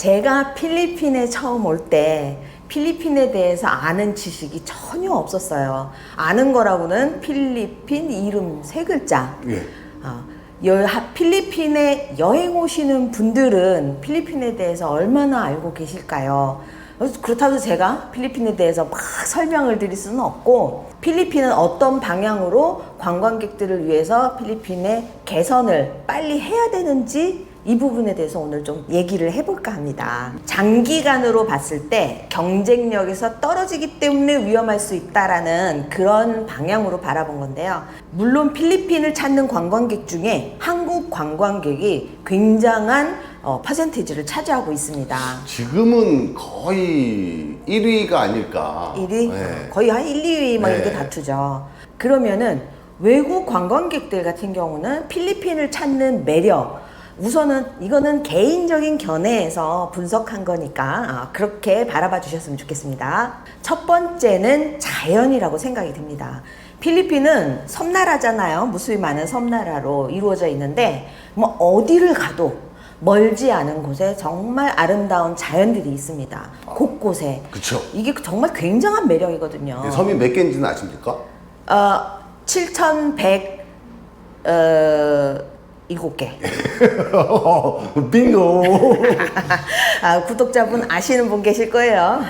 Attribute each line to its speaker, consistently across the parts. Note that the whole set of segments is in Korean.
Speaker 1: 제가 필리핀에 처음 올 때 필리핀에 대해서 아는 지식이 전혀 없었어요. 아는 거라고는 필리핀 이름 세 글자.
Speaker 2: 예.
Speaker 1: 아, 여, 하- 필리핀에 여행 오시는 분들은 필리핀에 대해서 얼마나 알고 계실까요? 그렇다고 제가 필리핀에 대해서 막 설명을 드릴 수는 없고 필리핀은 어떤 방향으로 관광객들을 위해서 필리핀의 개선을 빨리 해야 되는지 이 부분에 대해서 오늘 좀 얘기를 해볼까 합니다. 장기간으로 봤을 때 경쟁력에서 떨어지기 때문에 위험할 수 있다라는 그런 방향으로 바라본 건데요. 물론 필리핀을 찾는 관광객 중에 한국 관광객이 굉장한 어, 퍼센티지를 차지하고 있습니다.
Speaker 2: 지금은 거의 1위가 아닐까.
Speaker 1: 1위?
Speaker 2: 예.
Speaker 1: 거의 한 1, 2위 뭐 이렇게
Speaker 2: 네.
Speaker 1: 다투죠. 그러면은 외국 관광객들 같은 경우는 필리핀을 찾는 매력 우선은 이거는 개인적인 견해에서 분석한 거니까 아, 그렇게 바라봐 주셨으면 좋겠습니다. 첫 번째는 자연이라고 생각이 듭니다. 필리핀은 섬나라잖아요. 무수히 많은 섬나라로 이루어져 있는데 뭐 어디를 가도 멀지 않은 곳에 정말 아름다운 자연들이 있습니다. 곳곳에.
Speaker 2: 그쵸.
Speaker 1: 이게 정말 굉장한 매력이거든요.
Speaker 2: 예, 섬이 몇 개인지는 아십니까?
Speaker 1: 어, 7,100, 어, 7개.
Speaker 2: 빙고.
Speaker 1: 아, 구독자분 아시는 분 계실 거예요.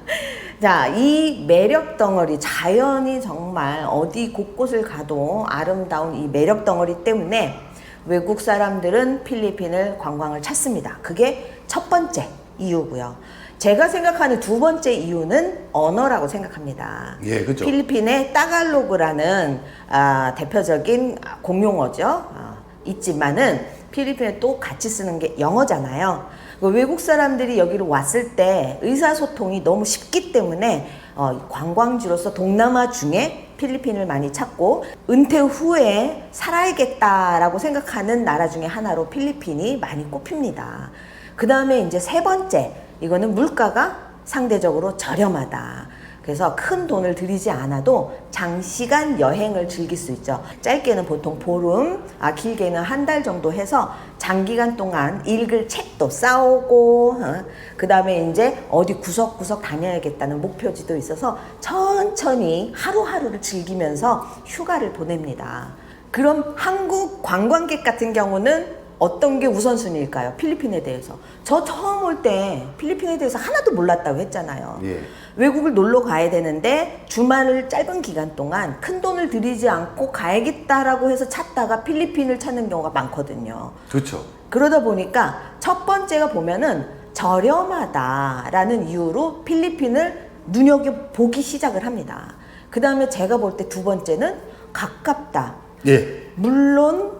Speaker 1: 자, 이 매력 덩어리, 자연이 정말 어디 곳곳을 가도 아름다운 이 매력 덩어리 때문에 외국 사람들은 필리핀을 관광을 찾습니다. 그게 첫 번째 이유고요. 제가 생각하는 두 번째 이유는 언어라고 생각합니다.
Speaker 2: 예, 그죠.
Speaker 1: 필리핀의 따갈로그라는 아, 대표적인 공용어죠. 아, 있지만은 필리핀에 또 같이 쓰는 게 영어잖아요. 그 외국 사람들이 여기로 왔을 때 의사소통이 너무 쉽기 때문에 어, 관광지로서 동남아 중에 필리핀을 많이 찾고 은퇴 후에 살아야겠다라고 생각하는 나라 중에 하나로 필리핀이 많이 꼽힙니다. 그 다음에 이제 세 번째, 이거는 물가가 상대적으로 저렴하다. 그래서 큰 돈을 들이지 않아도 장시간 여행을 즐길 수 있죠. 짧게는 보통 보름, 아, 길게는 한 달 정도 해서 장기간 동안 읽을 책도 싸오고, 어, 그 다음에 이제 어디 구석구석 다녀야겠다는 목표지도 있어서 천천히 하루하루를 즐기면서 휴가를 보냅니다. 그럼 한국 관광객 같은 경우는 어떤 게 우선순위일까요? 필리핀에 대해서. 저 처음 올 때 필리핀에 대해서 하나도 몰랐다고 했잖아요.
Speaker 2: 예.
Speaker 1: 외국을 놀러 가야 되는데 주말을 짧은 기간 동안 큰 돈을 들이지 않고 가야겠다라고 해서 찾다가 필리핀을 찾는 경우가 많거든요.
Speaker 2: 그렇죠.
Speaker 1: 그러다 보니까 첫 번째가 보면은 저렴하다라는 이유로 필리핀을 눈여겨 보기 시작을 합니다. 그 다음에 제가 볼 때 두 번째는 가깝다.
Speaker 2: 예.
Speaker 1: 물론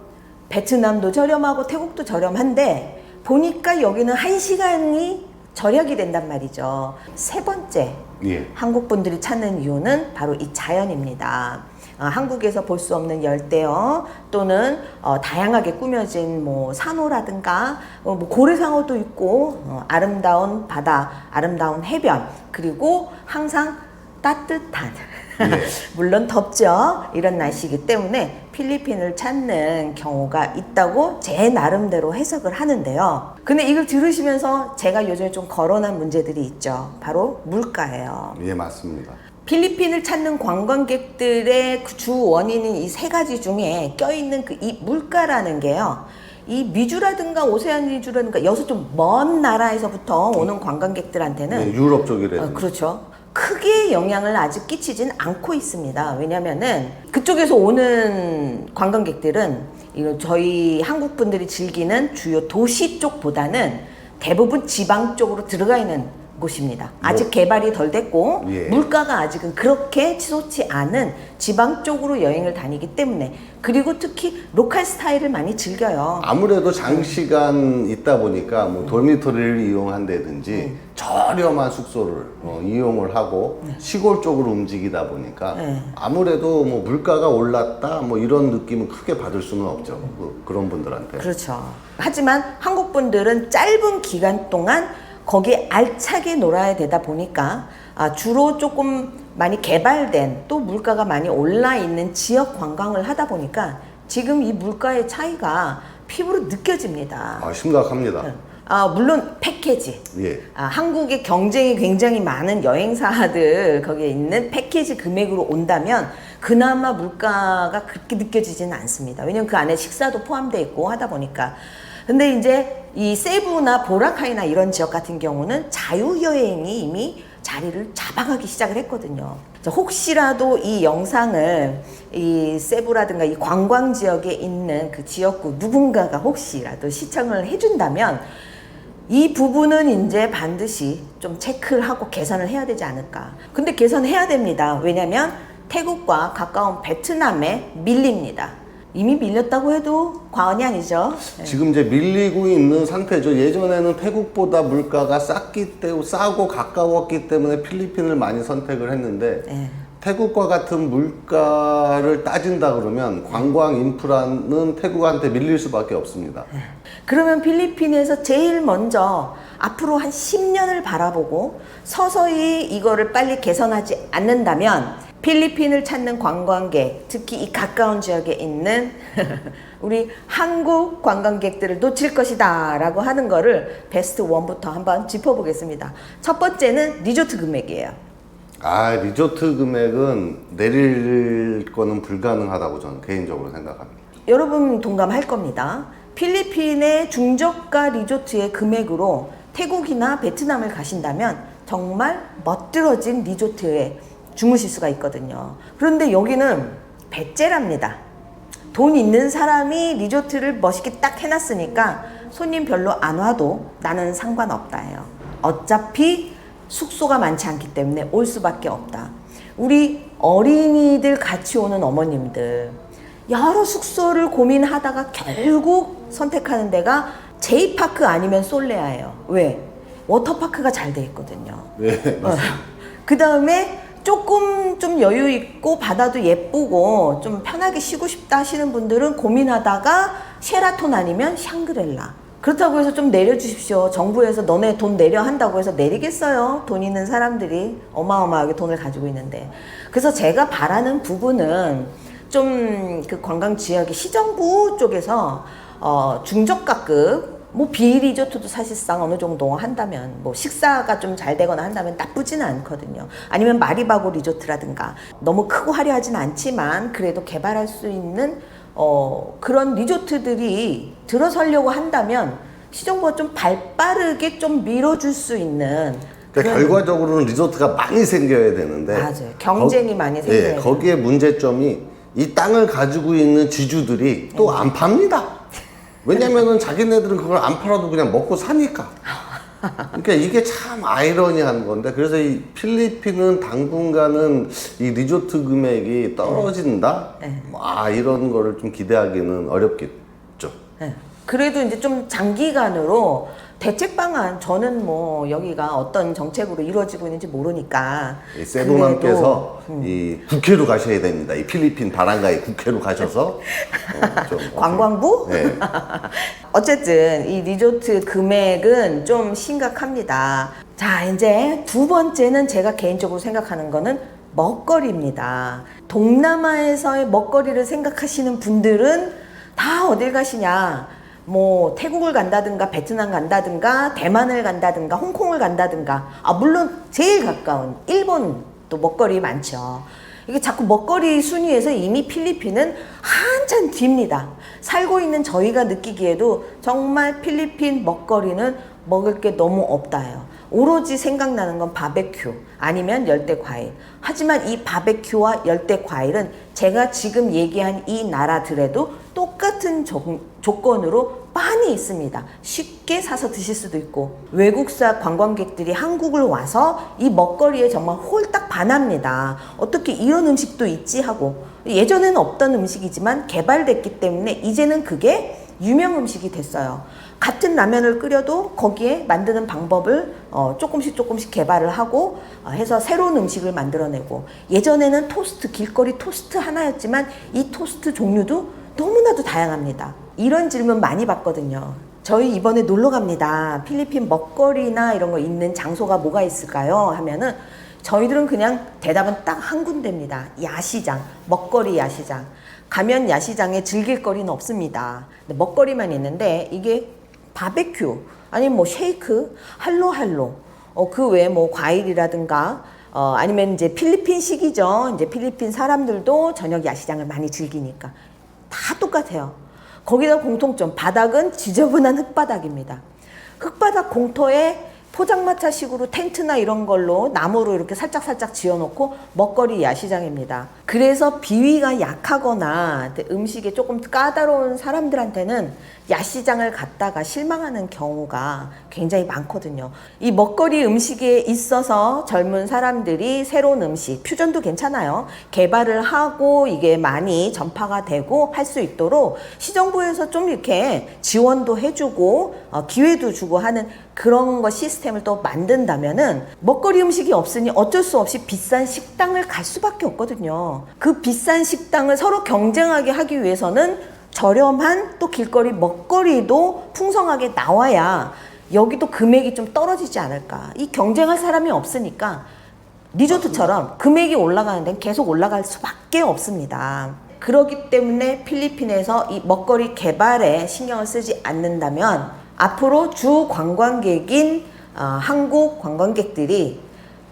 Speaker 1: 베트남도 저렴하고 태국도 저렴한데 보니까 여기는 한 시간이 절약이 된단 말이죠. 세 번째
Speaker 2: 예.
Speaker 1: 한국 분들이 찾는 이유는 바로 이 자연입니다. 어, 한국에서 볼 수 없는 열대어 또는 어, 다양하게 꾸며진 뭐 산호라든가 어, 뭐 고래상어도 있고 어, 아름다운 바다, 아름다운 해변 그리고 항상 따뜻한
Speaker 2: 예.
Speaker 1: 물론 덥죠. 이런 날씨이기 때문에 필리핀을 찾는 경우가 있다고 제 나름대로 해석을 하는데요. 근데 이걸 들으시면서 제가 요즘에 좀 거론한 문제들이 있죠. 바로 물가예요.
Speaker 2: 예, 맞습니다.
Speaker 1: 필리핀을 찾는 관광객들의 그 주 원인인 이세 가지 중에 껴있는 그 이 물가라는 게요. 이 미주라든가 오세아니주라든가 여기서 좀 먼 나라에서부터 오는 관광객들한테는
Speaker 2: 네, 유럽 쪽이라든지.
Speaker 1: 어, 그렇죠. 크게 영향을 아직 끼치진 않고 있습니다. 왜냐면은 그쪽에서 오는 관광객들은 저희 한국 분들이 즐기는 주요 도시 쪽보다는 대부분 지방 쪽으로 들어가 있는 곳입니다. 아직
Speaker 2: 뭐.
Speaker 1: 개발이 덜 됐고
Speaker 2: 예.
Speaker 1: 물가가 아직은 그렇게 치솟지 않은 지방 쪽으로 여행을 다니기 때문에 그리고 특히 로컬 스타일을 많이 즐겨요.
Speaker 2: 아무래도 장시간 있다 보니까 뭐 돌미토리를 이용한다든지
Speaker 1: 음.
Speaker 2: 저렴한 숙소를 어, 이용을 하고 시골 쪽으로 움직이다 보니까
Speaker 1: 네.
Speaker 2: 아무래도 뭐 물가가 올랐다 뭐 이런 느낌은 크게 받을 수는 없죠. 그, 그런 분들한테.
Speaker 1: 그렇죠. 하지만 한국 분들은 짧은 기간 동안 거기에 알차게 놀아야 되다 보니까 아, 주로 조금 많이 개발된 또 물가가 많이 올라 있는 지역 관광을 하다 보니까 지금 이 물가의 차이가 피부로 느껴집니다.
Speaker 2: 아, 심각합니다.
Speaker 1: 네. 아, 물론 패키지.
Speaker 2: 예.
Speaker 1: 아, 한국의 경쟁이 굉장히 많은 여행사들 거기에 있는 패키지 금액으로 온다면 그나마 물가가 그렇게 느껴지지는 않습니다. 왜냐면 그 안에 식사도 포함되어 있고 하다 보니까. 근데 이제 이 세부나 보라카이나 이런 지역 같은 경우는 자유여행이 이미 자리를 잡아가기 시작을 했거든요. 자, 혹시라도 이 영상을 이 세부라든가 이 관광 지역에 있는 그 지역구 누군가가 혹시라도 시청을 해준다면 이 부분은 이제 반드시 좀 체크를 하고 개선을 해야 되지 않을까. 근데 개선해야 됩니다. 왜냐면 태국과 가까운 베트남에 밀립니다. 이미 밀렸다고 해도 과언이 아니죠.
Speaker 2: 지금 이제 밀리고 있는 상태죠. 예전에는 태국보다 물가가 쌌기 때문에 싸고 가까웠기 때문에 필리핀을 많이 선택을 했는데
Speaker 1: 네.
Speaker 2: 태국과 같은 물가를 따진다 그러면 관광 인프라는 태국한테 밀릴 수밖에 없습니다.
Speaker 1: 그러면 필리핀에서 제일 먼저 앞으로 한 10년을 바라보고 서서히 이거를 빨리 개선하지 않는다면 필리핀을 찾는 관광객, 특히 이 가까운 지역에 있는 우리 한국 관광객들을 놓칠 것이다 라고 하는 거를 베스트 원부터 한번 짚어보겠습니다. 첫 번째는 리조트 금액이에요.
Speaker 2: 아 리조트 금액은 내릴 거는 불가능하다고 저는 개인적으로 생각합니다.
Speaker 1: 여러분 동감할 겁니다. 필리핀의 중저가 리조트의 금액으로 태국이나 베트남을 가신다면 정말 멋들어진 리조트에 주무실 수가 있거든요. 그런데 여기는 배째랍니다. 돈 있는 사람이 리조트를 멋있게 딱 해놨으니까 손님 별로 안 와도 나는 상관없다예요. 어차피 숙소가 많지 않기 때문에 올 수밖에 없다. 우리 어린이들 같이 오는 어머님들 여러 숙소를 고민하다가 결국 선택하는 데가 제이파크 아니면 솔레아예요. 왜? 워터파크가 잘 돼 있거든요.
Speaker 2: 네, 맞습니다.
Speaker 1: 그 다음에 조금 좀 여유 있고 바다도 예쁘고 좀 편하게 쉬고 싶다 하시는 분들은 고민하다가 쉐라톤 아니면 샹그렐라. 그렇다고 해서 좀 내려주십시오. 정부에서 너네 돈 내려 한다고 해서 내리겠어요. 돈 있는 사람들이 어마어마하게 돈을 가지고 있는데. 그래서 제가 바라는 부분은 좀 그 관광 지역의 시정부 쪽에서 어, 중저가급 뭐 비리조트도 사실상 어느 정도 한다면 뭐 식사가 좀 잘 되거나 한다면 나쁘지는 않거든요. 아니면 마리바고 리조트라든가 너무 크고 화려하진 않지만 그래도 개발할 수 있는 어 그런 리조트들이 들어서려고 한다면 시정부가 좀 발빠르게 좀 밀어줄 수 있는
Speaker 2: 그러니까 결과적으로는 리조트가 많이 생겨야 되는데
Speaker 1: 맞아요. 경쟁이 많이 생겨야
Speaker 2: 예, 거기에 문제점이 이 땅을 가지고 있는 지주들이 또 안 팝니다. 왜냐면은 자기네들은 그걸 안 팔아도 그냥 먹고 사니까. 그러니까 이게 참 아이러니한 건데 그래서 이 필리핀은 당분간은 이 리조트 금액이 떨어진다.
Speaker 1: 네.
Speaker 2: 아 이런 거를 좀 기대하기는 어렵겠죠.
Speaker 1: 예. 그래도 이제 좀 장기간으로 대책 방안 저는 뭐 여기가 어떤 정책으로 이루어지고 있는지 모르니까
Speaker 2: 이 세도남께서
Speaker 1: 그래도
Speaker 2: 이 국회로 가셔야 됩니다. 이 필리핀 바랑가의 국회로 가셔서 어, 좀
Speaker 1: 관광부
Speaker 2: 네.
Speaker 1: 어쨌든 이 리조트 금액은 좀 심각합니다. 자, 이제 두 번째는 제가 개인적으로 생각하는 거는 먹거리입니다. 동남아에서의 먹거리를 생각하시는 분들은 다 어딜 가시냐? 뭐 태국을 간다든가 베트남 간다든가 대만을 간다든가 홍콩을 간다든가 아 물론 제일 가까운 일본도 먹거리 많죠. 이게 자꾸 먹거리 순위에서 이미 필리핀은 한참 뒤입니다. 살고 있는 저희가 느끼기에도 정말 필리핀 먹거리는 먹을 게 너무 없다요. 오로지 생각나는 건 바베큐 아니면 열대 과일. 하지만 이 바베큐와 열대 과일은 제가 지금 얘기한 이 나라들에도 똑같은 조, 조건으로 많이 있습니다. 쉽게 사서 드실 수도 있고 외국사 관광객들이 한국을 와서 이 먹거리에 정말 홀딱 반합니다. 어떻게 이런 음식도 있지 하고 예전에는 없던 음식이지만 개발됐기 때문에 이제는 그게 유명 음식이 됐어요. 같은 라면을 끓여도 거기에 만드는 방법을 어, 조금씩 조금씩 개발을 하고 어, 해서 새로운 음식을 만들어내고 예전에는 토스트 길거리 토스트 하나였지만 이 토스트 종류도 너무나도 다양합니다. 이런 질문 많이 받거든요. 저희 이번에 놀러 갑니다. 필리핀 먹거리나 이런 거 있는 장소가 뭐가 있을까요? 하면은 저희들은 그냥 대답은 딱 한 군데입니다. 야시장, 먹거리 야시장. 가면 야시장에 즐길 거리는 없습니다. 먹거리만 있는데 이게 바베큐 아니 뭐 쉐이크, 할로 할로, 어, 그 외에 뭐 과일이라든가 어, 아니면 이제 필리핀식이죠. 이제 필리핀 사람들도 저녁 야시장을 많이 즐기니까 다 똑같아요. 거기다 공통점 바닥은 지저분한 흙바닥입니다. 흙바닥 공터에 포장마차식으로 텐트나 이런 걸로 나무로 이렇게 살짝살짝 지어놓고 먹거리 야시장입니다. 그래서 비위가 약하거나 음식에 조금 까다로운 사람들한테는 야시장을 갔다가 실망하는 경우가 굉장히 많거든요. 이 먹거리 음식에 있어서 젊은 사람들이 새로운 음식, 퓨전도 괜찮아요. 개발을 하고 이게 많이 전파가 되고 할 수 있도록 시정부에서 좀 이렇게 지원도 해주고 어, 기회도 주고 하는 그런 거 시스템을 또 만든다면은 먹거리 음식이 없으니 어쩔 수 없이 비싼 식당을 갈 수밖에 없거든요. 그 비싼 식당을 서로 경쟁하게 하기 위해서는 저렴한 또 길거리 먹거리도 풍성하게 나와야 여기도 금액이 좀 떨어지지 않을까. 이 경쟁할 사람이 없으니까 리조트처럼 금액이 올라가는 데는 계속 올라갈 수밖에 없습니다. 그렇기 때문에 필리핀에서 이 먹거리 개발에 신경을 쓰지 않는다면 앞으로 주 관광객인 어, 한국 관광객들이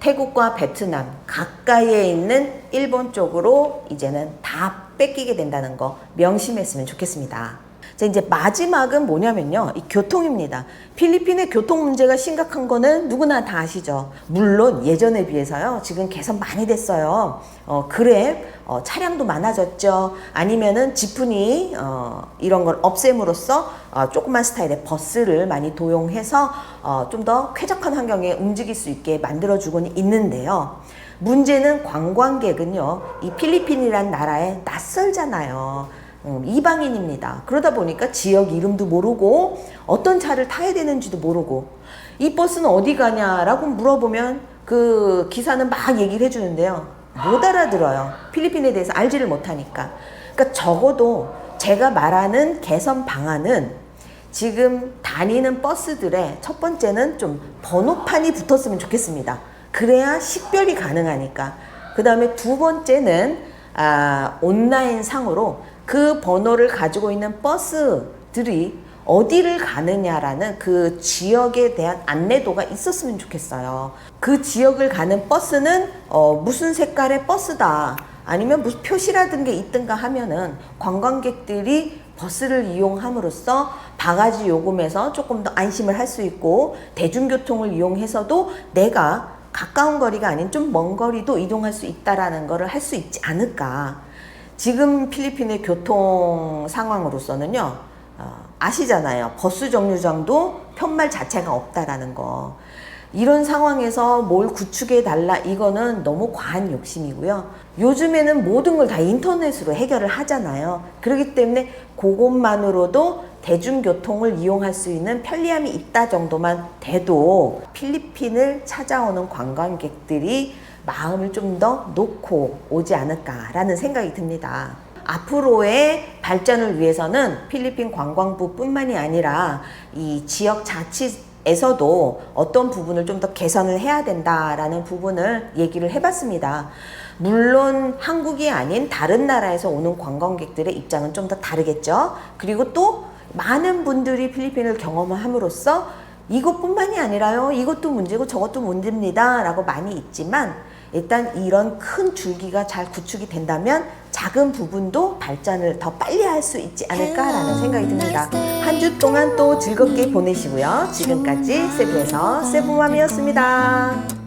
Speaker 1: 태국과 베트남 가까이에 있는 일본 쪽으로 이제는 다 뺏기게 된다는 거 명심했으면 좋겠습니다. 자, 이제 마지막은 뭐냐면요. 이 교통입니다. 필리핀의 교통 문제가 심각한 거는 누구나 다 아시죠. 물론 예전에 비해서요. 지금 개선 많이 됐어요. 어, 그래, 어, 차량도 많아졌죠. 아니면은 지프니, 어, 이런 걸 없앰으로써 어, 조그만 스타일의 버스를 많이 도용해서 어, 좀 더 쾌적한 환경에 움직일 수 있게 만들어주고는 있는데요. 문제는 관광객은요, 이 필리핀이란 나라에 낯설잖아요. 음, 이방인입니다. 그러다 보니까 지역 이름도 모르고 어떤 차를 타야 되는지도 모르고 이 버스는 어디 가냐라고 물어보면 그 기사는 막 얘기를 해주는데요. 못 알아들어요. 필리핀에 대해서 알지를 못하니까. 그러니까 적어도 제가 말하는 개선 방안은 지금 다니는 버스들의 첫 번째는 좀 번호판이 붙었으면 좋겠습니다. 그래야 식별이 가능하니까. 그 다음에 두 번째는 아, 온라인 상으로 그 번호를 가지고 있는 버스들이 어디를 가느냐라는 그 지역에 대한 안내도가 있었으면 좋겠어요. 그 지역을 가는 버스는 어, 무슨 색깔의 버스다. 아니면 무슨 표시라든 게 있든가 하면은 관광객들이 버스를 이용함으로써 바가지 요금에서 조금 더 안심을 할 수 있고 대중교통을 이용해서도 내가 가까운 거리가 아닌 좀 먼 거리도 이동할 수 있다라는 거를 할 수 있지 않을까. 지금 필리핀의 교통 상황으로서는요, 어, 아시잖아요. 버스 정류장도 편말 자체가 없다라는 거. 이런 상황에서 뭘 구축해 달라 이거는 너무 과한 욕심이고요. 요즘에는 모든 걸 다 인터넷으로 해결을 하잖아요. 그렇기 때문에 그것만으로도 대중교통을 이용할 수 있는 편리함이 있다 정도만 돼도 필리핀을 찾아오는 관광객들이 마음을 좀 더 놓고 오지 않을까라는 생각이 듭니다. 앞으로의 발전을 위해서는 필리핀 관광부뿐만이 아니라 이 지역 자치 에서도 어떤 부분을 좀 더 개선을 해야 된다라는 부분을 얘기를 해봤습니다. 물론 한국이 아닌 다른 나라에서 오는 관광객들의 입장은 좀 더 다르겠죠. 그리고 또 많은 분들이 필리핀을 경험함으로써 이것뿐만이 아니라요. 이것도 문제고 저것도 문제입니다. 라고 많이 있지만 일단 이런 큰 줄기가 잘 구축이 된다면 작은 부분도 발전을 더 빨리 할 수 있지 않을까라는 생각이 듭니다. 한 주 동안 또 즐겁게 보내시고요. 지금까지 세부에서 세부맘이었습니다.